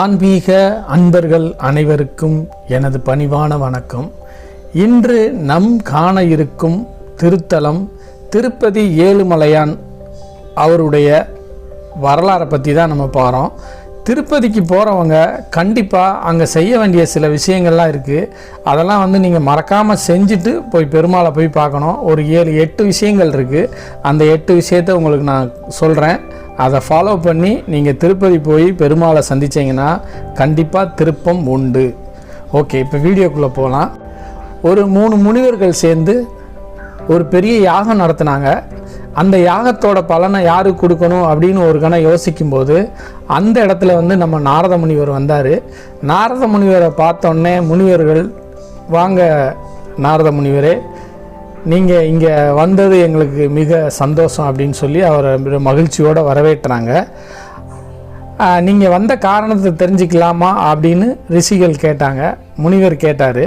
ஆன்மீக அன்பர்கள் அனைவருக்கும் எனது பணிவான வணக்கம். இன்று நம் காண இருக்கும் திருத்தலம் திருப்பதி ஏழுமலையான் அவருடைய வரலாறை பற்றி தான் நம்ம போகிறோம் திருப்பதிக்கு போகிறவங்க கண்டிப்பாக அங்கே செய்ய வேண்டிய சில விஷயங்கள்லாம் இருக்குது அதெல்லாம் வந்து நீங்கள் மறக்காமல் செஞ்சுட்டு போய் பெருமாளை போய் பார்க்கணும். ஒரு ஏழு எட்டு விஷயங்கள் இருக்குது அந்த எட்டு விஷயத்த உங்களுக்கு நான் சொல்கிறேன் அதை ஃபாலோ பண்ணி நீங்கள் திருப்பதி போய் பெருமாளை சந்திச்சிங்கன்னா கண்டிப்பாக திருப்பம் உண்டு. ஓகே இப்போ வீடியோக்குள்ளே போகலாம் ஒரு மூணு முனிவர்கள் சேர்ந்து ஒரு பெரிய யாகம் நடத்தினாங்க. அந்த யாகத்தோட பலனை யாருக்கு கொடுக்கணும் அப்படின்னு ஒரு கணம் யோசிக்கும்போது அந்த இடத்துல வந்து நம்ம நாரத முனிவர் வந்தார். நாரத முனிவரை பார்த்தோன்னே முனிவர்கள் வாங்க நாரத முனிவரே நீங்கள் இங்கே வந்தது எங்களுக்கு மிக சந்தோஷம் அப்படின்னு சொல்லி அவரை மிக மகிழ்ச்சியோடு வரவேற்றாங்க. நீங்கள் வந்த காரணத்தை தெரிஞ்சுக்கலாமா அப்படின்னு ரிஷிகள் கேட்டாங்க. முனிவர் கேட்டார்.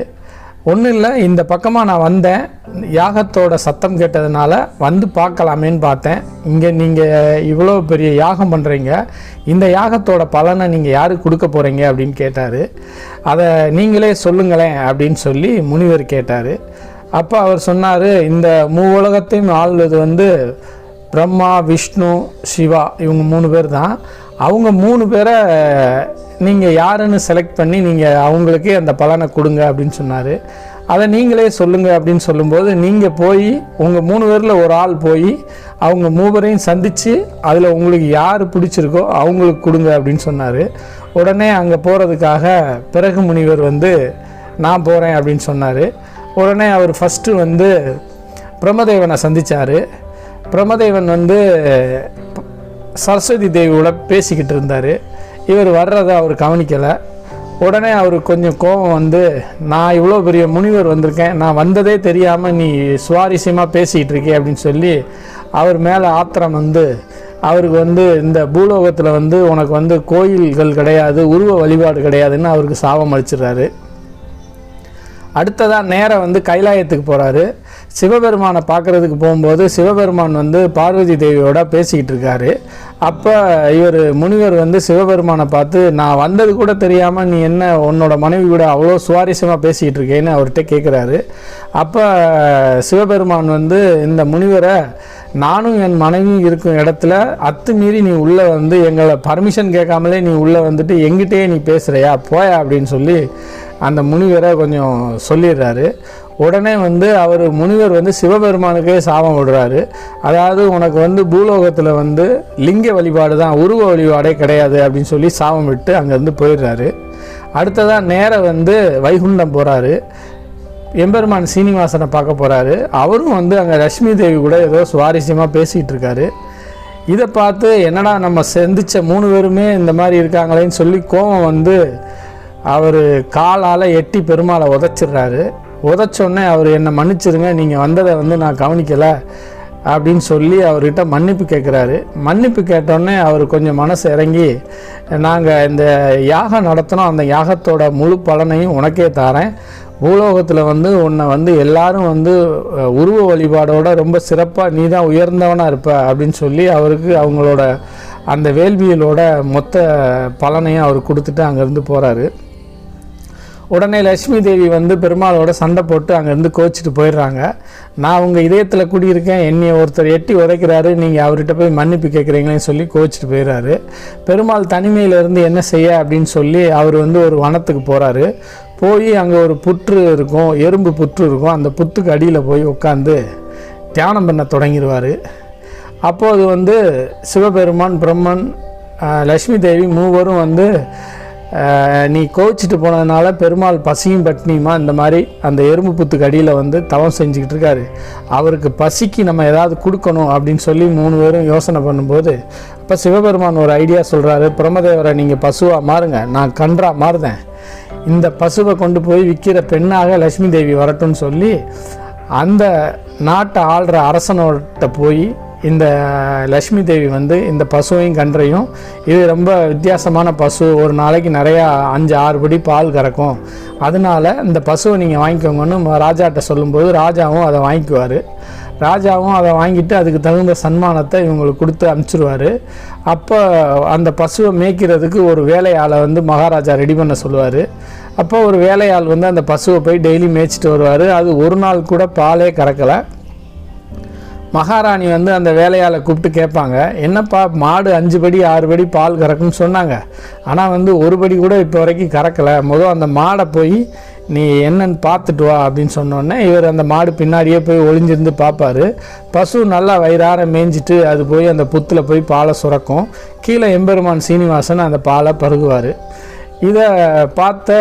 ஒன்றும் இல்லை இந்த பக்கமாக நான் வந்தேன். யாகத்தோட சத்தம் கேட்டதுனால வந்து பார்க்கலாமேன்னு பார்த்தேன். இங்கே நீங்கள் இவ்வளோ பெரிய யாகம் பண்ணுறீங்க இந்த யாகத்தோட பலனை நீங்கள் யாருக்கு கொடுக்க போகிறீங்க அப்படின்னு கேட்டார். அதை நீங்களே சொல்லுங்களேன் அப்படின்னு சொல்லி முனிவர் கேட்டார். அப்போ அவர் சொன்னார் இந்த மூவுலகத்தையும் ஆள்வது வந்து பிரம்மா விஷ்ணு சிவா இவங்க மூணு பேர் தான் அவங்க மூணு பேரை நீங்கள் யாருன்னு செலக்ட் பண்ணி நீங்கள் அவங்களுக்கே அந்த பலனை கொடுங்க அப்படின்னு சொன்னார். அதை நீங்களே சொல்லுங்கள் அப்படின்னு சொல்லும்போது நீங்கள் போய் உங்கள் மூணு பேரில் ஒரு ஆள் போய் அவங்க மூவரையும் சந்தித்து அதில் உங்களுக்கு யார் பிடிச்சிருக்கோ அவங்களுக்கு கொடுங்க அப்படின்னு சொன்னார். உடனே அங்கே போகிறதுக்காக பிறகு முனிவர் வந்து நான் போகிறேன் அப்படின்னு சொன்னார். உடனே அவர் ஃபஸ்ட்டு வந்து பிரமதேவனை சந்தித்தார் பிரமதேவன் வந்து சரஸ்வதி தேவியோட பேசிக்கிட்டு இருந்தார். இவர் வர்றதை அவர் கவனிக்கலை. உடனே அவருக்கு கொஞ்சம் கோபம் வந்து நான் இவ்வளோ பெரிய முனிவர் வந்திருக்கேன். நான் வந்ததே தெரியாமல் நீ சுவாரஸ்யமாக பேசிக்கிட்டு இருக்கே அப்படின்னு சொல்லி அவர் மேலே ஆத்திரம் வந்து அவருக்கு வந்து இந்த பூலோகத்தில் வந்து உனக்கு வந்து கோயில்கள் கிடையாது உருவ வழிபாடு கிடையாதுன்னு அவருக்கு சாபம் அளிச்சிடுறாரு. அடுத்ததாக நேராக வந்து கைலாயத்துக்கு போகிறாரு சிவபெருமானை பார்க்குறதுக்கு போகும்போது சிவபெருமான் வந்து பார்வதி தேவியோட பேசிக்கிட்டு இருக்காரு. அப்போ இவர் முனிவர் வந்து சிவபெருமானை பார்த்து நான் வந்தது கூட தெரியாமல் நீ என்ன உன்னோட மனைவி கூட அவ்வளோ சுவாரஸ்யமாக பேசிக்கிட்டு இருக்கேன்னு அவர்கிட்ட கேட்குறாரு அப்போ சிவபெருமான் வந்து இந்த முனிவரை நானும் என் மனைவியும் இருக்கும் இடத்துல அத்துமீறி நீ உள்ளே வந்து எங்களை பர்மிஷன் கேட்காமலே நீ உள்ளே வந்துட்டு எங்கிட்டே நீ பேசுகிறையா போயா? அப்படின்னு சொல்லி அந்த முனிவரை கொஞ்சம் சொல்லிடுறாரு. உடனே வந்து அவர் முனிவர் வந்து சிவபெருமானுக்கே சாபம் விடுறாரு. அதாவது உனக்கு வந்து பூலோகத்தில் வந்து லிங்க வழிபாடு தான் உருவ வழிபாடே கிடையாது அப்படின்னு சொல்லி சாபம் விட்டு அங்கேருந்து போயிடுறாரு. அடுத்ததாக நேராக வந்து வைகுண்டம் போகிறாரு எம்பெருமான் சீனிவாசனை பார்க்க போகிறாரு அவரும் வந்து அங்கே ரஷ்மி தேவி கூட ஏதோ சுவாரஸ்யமாக பேசிகிட்டு இருக்காரு. இதை பார்த்து என்னடா நம்ம சந்தித்த மூணு பேருமே இந்த மாதிரி இருக்காங்களேன்னு சொல்லி கோபம் வந்து அவர் காலால் எட்டி பெருமாளை உதச்சிடுறாரு. உதச்சோடனே அவர் என்னை மன்னிச்சிருங்க நீங்கள் வந்ததை வந்து நான் கவனிக்கலை அப்படின்னு சொல்லி அவர்கிட்ட மன்னிப்பு கேட்குறாரு. மன்னிப்பு கேட்டோடனே அவர் கொஞ்சம் மனசு இறங்கி நாங்கள் இந்த யாகம் நடத்தினோம். அந்த யாகத்தோட முழு பலனையும் உனக்கே தாரேன். பூலோகத்தில் வந்து உன்னை வந்து எல்லாரும் வந்து உருவ வழிபாடோட ரொம்ப சிறப்பாக நீ தான் உயர்ந்தவனாக இருப்ப அப்படின்னு சொல்லி அவருக்கு அவங்களோட அந்த வேள்வியலோட மொத்த பலனையும் அவர் கொடுத்துட்டு அங்கேருந்து போகிறாரு உடனே லட்சுமி தேவி வந்து பெருமாளோட சண்டை போட்டு அங்கேருந்து கோச்சிட்டு போயிடுறாங்க. நான் உங்கள் இதயத்தில் குடியிருக்கேன் என்னையை ஒருத்தர் எட்டி உதைக்கிறாரு நீங்கள் அவர்கிட்ட போய் மன்னிப்பு கேட்குறீங்களேன்னு சொல்லி கோச்சிட்டு போயிடுறாரு. பெருமாள் தனிமையிலேருந்து என்ன செய்ய அப்படின்னு சொல்லி அவர் வந்து ஒரு வனத்துக்கு போகிறாரு போய் அங்கே ஒரு புற்று இருக்கும் எறும்பு புற்று இருக்கும் அந்த புத்துக்கு அடியில் போய் உட்காந்து தியானம் பண்ண தொடங்கிடுவார். அப்போது வந்து சிவபெருமான் பிரம்மன் லக்ஷ்மி தேவி மூவரும் வந்து நீ கோவிச்சிட்டு போனதுனால பெருமாள் பசியும் பட்னியுமா இந்த மாதிரி அந்த எறும்பு புத்துக்கு அடியில் வந்து தவம் செஞ்சுக்கிட்டு இருக்காரு. அவருக்கு பசிக்கு நம்ம ஏதாவது கொடுக்கணும் அப்படின்னு சொல்லி மூணு பேரும் யோசனை பண்ணும்போது இப்போ சிவபெருமான் ஒரு ஐடியா சொல்கிறாரு பிரம்மதேவரை நீங்கள் பசுவாக மாறுங்க நான் கன்றாக மாறுதேன். இந்த பசுவை கொண்டு போய் விற்கிற பெண்ணாக லட்சுமி தேவி வரட்டும்னு சொல்லி அந்த நாட்டை ஆள்ற அரசனோட்ட போய் இந்த லக்ஷ்மி தேவி வந்து இந்த பசுவையும் கன்றையும் இது ரொம்ப வித்தியாசமான பசு. ஒரு நாளைக்கு நிறையா அஞ்சு ஆறு படி பால் கறக்கும். அதனால இந்த பசுவை நீங்கள் வாங்கிக்கோங்கன்னு ராஜாட்ட சொல்லும்போது ராஜாவும் அதை வாங்கிக்குவார். ராஜாவும் அதை வாங்கிட்டு அதுக்கு தகுந்த சன்மானத்தை இவங்களுக்கு கொடுத்து அனுப்பிச்சிடுவார் அப்போ அந்த பசுவை மேய்க்கிறதுக்கு ஒரு வேலையாளை வந்து மகாராஜா ரெடி பண்ண சொல்லுவார். அப்போ ஒரு வேலையாள் வந்து அந்த பசுவை போய் டெய்லி மேய்ச்சிட்டு வருவார். அது ஒரு நாள் கூட பாலே கறக்கலை. மகாராணி வந்து அந்த வேலையால் கூப்பிட்டு கேட்பாங்க என்னப்பா மாடு அஞ்சு படி ஆறு படி பால் கறக்கும்னு சொன்னாங்க. ஆனால் வந்து ஒரு படி கூட இப்போ வரைக்கும் கறக்கலை. முதல் அந்த மாடை போய் நீ என்னன்னு பார்த்துட்டு வா அப்படின்னு சொன்னோடனே இவர் அந்த மாடு பின்னாடியே போய் ஒளிஞ்சிருந்து பார்ப்பாரு. பசு நல்லா வயிறார மேய்ஞ்சிட்டு அது போய் அந்த புத்தில் போய் பாலை சுரக்கும். கீழே எம்பெருமான் சீனிவாசன் அந்த பாலை பருகுவார். இதை பார்த்த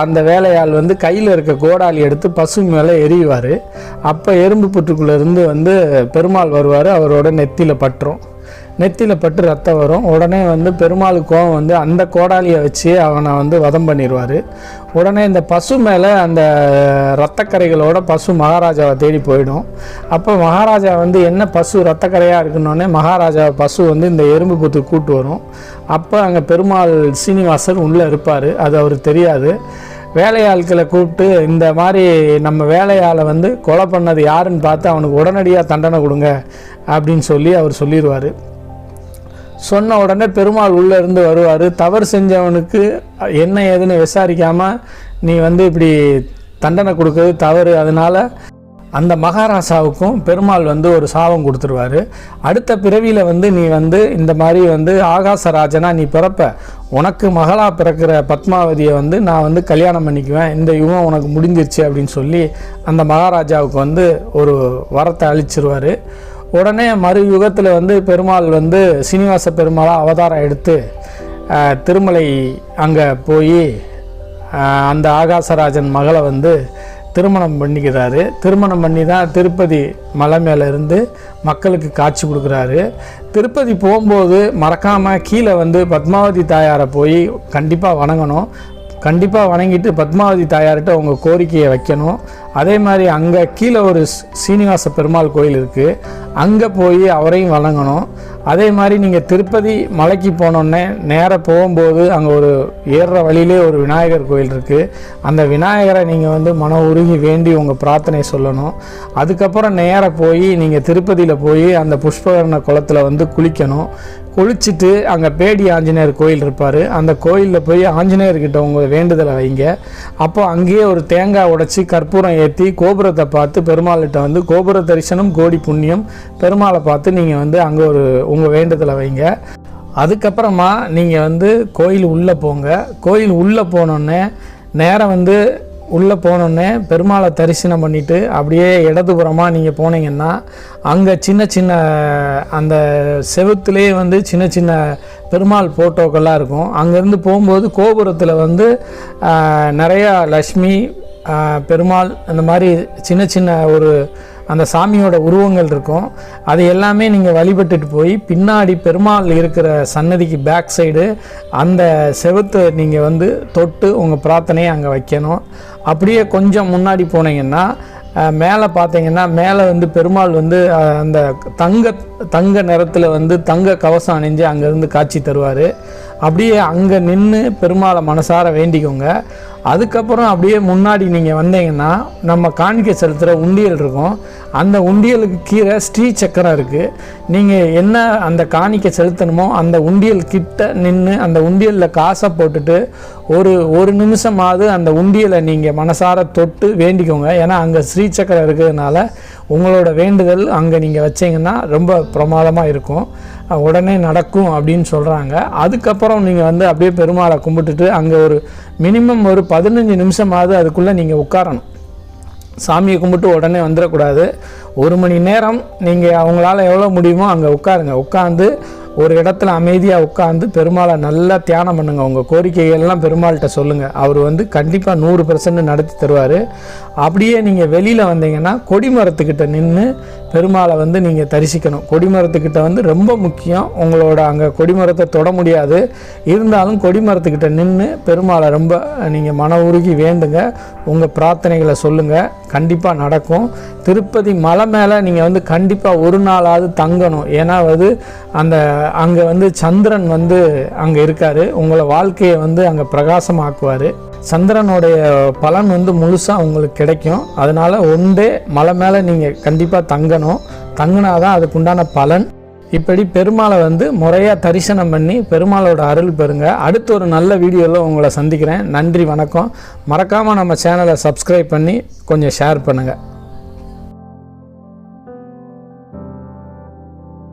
அந்த வேலையாள் வந்து கையில் இருக்க கோடாலி எடுத்து பசு மேலே எரிவார் அப்போ எறும்பு புற்றுக்குள்ளேருந்து வந்து பெருமாள் வருவார் அவரோட நெத்தியில் பட்டுரும். நெத்தியில் பட்டு ரத்தம் வரும். உடனே வந்து பெருமாளுக்கு கோவம் வந்து அந்த கோடாலியை வச்சு அவனை வந்து வதம் பண்ணிடுவார் உடனே இந்த பசு மேலே அந்த ரத்தக்கரைகளோட பசு மகாராஜாவை தேடி போயிடும். அப்போ மகாராஜா வந்து என்ன பசு ரத்தக்கரையாக இருக்குன்னொடனே மகாராஜா பசு வந்து இந்த எறும்பு குத்து கூட்டு வரும். அப்போ அங்கே பெருமாள் சீனிவாசன் உள்ளே இருப்பார். அது அவருக்கு தெரியாது. வேலையாட்களை கூப்பிட்டு இந்த மாதிரி நம்ம வேலையாளை வந்து கொலை பண்ணது யாருன்னு பார்த்து அவனுக்கு உடனடியாக தண்டனை கொடுங்க அப்படின்னு சொல்லி அவர் சொல்லிடுவார் சொன்ன உடனே பெருமாள் உள்ளே இருந்து வருவார். தவறு செஞ்சவனுக்கு என்ன ஏதுன்னு விசாரிக்காமல் நீ வந்து இப்படி தண்டனை கொடுக்கறது தவறு. அதனால் அந்த மகாராசாவுக்கும் பெருமாள் வந்து ஒரு சாபம் கொடுத்துருவாரு. அடுத்த பிறவியில் வந்து நீ வந்து இந்த மாதிரி வந்து ஆகாசராஜனா நீ பிறப்ப. உனக்கு மகளா பிறக்கிற பத்மாவதியை வந்து நான் வந்து கல்யாணம் பண்ணிக்குவேன். இந்த யுகம் உனக்கு முடிஞ்சிருச்சு அப்படின்னு சொல்லி அந்த மகாராஜாவுக்கு வந்து ஒரு வரத்தை அழிச்சிருவாரு உடனே மறு யுகத்தில் வந்து பெருமாள் வந்து சீனிவாச பெருமாளாக அவதாரம் எடுத்து திருமலை அங்கே போய் அந்த ஆகாசராஜன் மகளை வந்து திருமணம் பண்ணிக்கிறாரு. திருமணம் பண்ணி தான் திருப்பதி மலை மேலே இருந்து மக்களுக்கு காட்சி கொடுக்குறாரு. திருப்பதி போகும்போது மறக்காமல் கீழே வந்து பத்மாவதி தாயாரை போய் கண்டிப்பாக வணங்கணும். கண்டிப்பாக வணங்கிட்டு பத்மாவதி தாயார்கிட்ட உங்கள் கோரிக்கையை வைக்கணும். அதே மாதிரி அங்கே கீழே ஒரு சீனிவாச பெருமாள் கோயில் இருக்குது அங்கே போய் அவரையும் வணங்கணும். அதே மாதிரி நீங்கள் திருப்பதி மலைக்கு போனோடனே நேராக போகும்போது அங்கே ஒரு ஏறுற வழியிலே ஒரு விநாயகர் கோயில் இருக்குது அந்த விநாயகரை நீங்கள் வந்து மன உருகி வேண்டி உங்கள் பிரார்த்தனை சொல்லணும். அதுக்கப்புறம் நேராக போய் நீங்கள் திருப்பதியில் போய் அந்த புஷ்பகரண குளத்தில் வந்து குளிக்கணும். குளிச்சுட்டு அங்கே பேடி ஆஞ்சநேயர் கோயில் இருப்பார். அந்த கோயிலில் போய் ஆஞ்சநேயர்கிட்ட உங்கள் வேண்டுதலை வைங்க. அப்போ அங்கேயே ஒரு தேங்காய் உடைச்சி கற்பூரம் ஏற்றி கோபுரத்தை பார்த்து பெருமாள்கிட்ட வந்து கோபுர தரிசனம் கோடி புண்ணியம் பெருமாளை பார்த்து நீங்கள் வந்து அங்கே ஒரு உங்கள் வேண்டுதலை வைங்க. அதுக்கப்புறமா நீங்கள் வந்து கோயில் உள்ளே போங்க. கோயில் உள்ளே போனோடனே நேரம் வந்து உள்ளே போனோடனே பெருமாளை தரிசனம் பண்ணிவிட்டு அப்படியே இடதுபுறமாக நீங்கள் போனீங்கன்னா அங்கே சின்ன சின்ன அந்த செவுத்துலேயே வந்து சின்ன சின்ன பெருமாள் ஃபோட்டோக்கள்லாம் இருக்கும். அங்கேருந்து போகும்போது கோபுரத்தில் வந்து நிறையா லக்ஷ்மி பெருமாள் அந்த மாதிரி சின்ன சின்ன ஒரு அந்த சாமியோட உருவங்கள் இருக்கும். அது எல்லாமே நீங்கள் வழிபட்டுட்டு போய் பின்னாடி பெருமாள் இருக்கிற சன்னதிக்கு பேக் சைடு அந்த செவத்தை நீங்கள் வந்து தொட்டு உங்கள் பிரார்த்தனையை அங்கே வைக்கணும். அப்படியே கொஞ்சம் முன்னாடி போனீங்கன்னா மேலே பார்த்தீங்கன்னா மேலே வந்து பெருமாள் வந்து அந்த தங்க தங்க நிறத்தில் வந்து தங்க கவசம் அணிஞ்சு அங்கேருந்து காட்சி தருவார். அப்படியே அங்கே நின்று பெருமாளை மனசார வேண்டிக்கோங்க. அதுக்கப்புறம் அப்படியே முன்னாடி நீங்கள் வந்தீங்கன்னா நம்ம காணிக்க செலுத்துகிற உண்டியல் இருக்கும். அந்த உண்டியலுக்கு கீழே ஸ்ரீ சக்கரம் இருக்குது நீங்கள் என்ன அந்த காணிக்கை செலுத்தணுமோ அந்த உண்டியல் கிட்ட நின்று அந்த உண்டியலில் காசை போட்டுட்டு ஒரு ஒரு நிமிஷமாவது அந்த உண்டியலை நீங்கள் மனசார தொட்டு வேண்டிக்கோங்க. ஏன்னா அங்கே ஸ்ரீ சக்கரம் இருக்கிறதுனால உங்களோட வேண்டுதல் அங்கே நீங்கள் வச்சிங்கன்னா ரொம்ப பிரமாதமாக இருக்கும். உடனே நடக்கும் அப்படின்னு சொல்கிறாங்க அதுக்கப்புறம் நீங்கள் வந்து அப்படியே பெருமாளை கும்பிட்டுட்டு அங்கே ஒரு மினிமம் ஒரு பதினஞ்சு நிமிஷமாவது அதுக்குள்ளே நீங்கள் உட்காரணும். சாமியை கும்பிட்டு உடனே வந்துடக்கூடாது. ஒரு மணி நேரம் நீங்கள் அவங்களால எவ்வளோ முடியுமோ அங்கே உட்காருங்க. உட்காந்து ஒரு இடத்துல அமைதியாக உட்காந்து பெருமாளை நல்லா தியானம் பண்ணுங்கள் உங்கள் கோரிக்கைகள்லாம் பெருமாள்கிட்ட சொல்லுங்கள் அவர் வந்து கண்டிப்பாக நூறு பர்சன்ட் நடத்தி தருவார். அப்படியே நீங்கள் வெளியில் வந்தீங்கன்னா கொடிமரத்துக்கிட்ட நின்று பெருமாளை வந்து நீங்கள் தரிசிக்கணும். கொடிமரத்துக்கிட்ட வந்து ரொம்ப முக்கியம். உங்களோட அங்கே கொடிமரத்தை தொட முடியாது. இருந்தாலும் கொடிமரத்துக்கிட்ட நின்று பெருமாளை ரொம்ப நீங்கள் மன உருகி வேண்டுங்க. உங்கள் பிரார்த்தனைகளை சொல்லுங்கள் கண்டிப்பாக நடக்கும். திருப்பதி மலை மேலே நீங்கள் வந்து கண்டிப்பாக ஒரு நாளாவது தங்கணும். ஏன்னா வந்து அந்த அங்கே வந்து சந்திரன் வந்து அங்கே இருக்கார். உங்களை வாழ்க்கையை வந்து அங்கே பிரகாசமாக்குவார். சந்திரனுடைய பலன் வந்து முழுசாக உங்களுக்கு கிடைக்கும். அதனால் ஒன்றே மலை மேலே நீங்கள் கண்டிப்பாக தங்க. தங்கணும் தங்குனாதான் அதுக்குண்டான பலன். இப்படி பெருமாளை வந்து முறையாக தரிசனம் பண்ணி பெருமாளோட அருள் பெறுங்க. அடுத்த ஒரு நல்ல வீடியோவில் உங்களை சந்திக்கிறேன். நன்றி வணக்கம். மறக்காமல் நம்ம சேனலை சப்ஸ்கிரைப் பண்ணி கொஞ்சம் ஷேர் பண்ணுங்கள்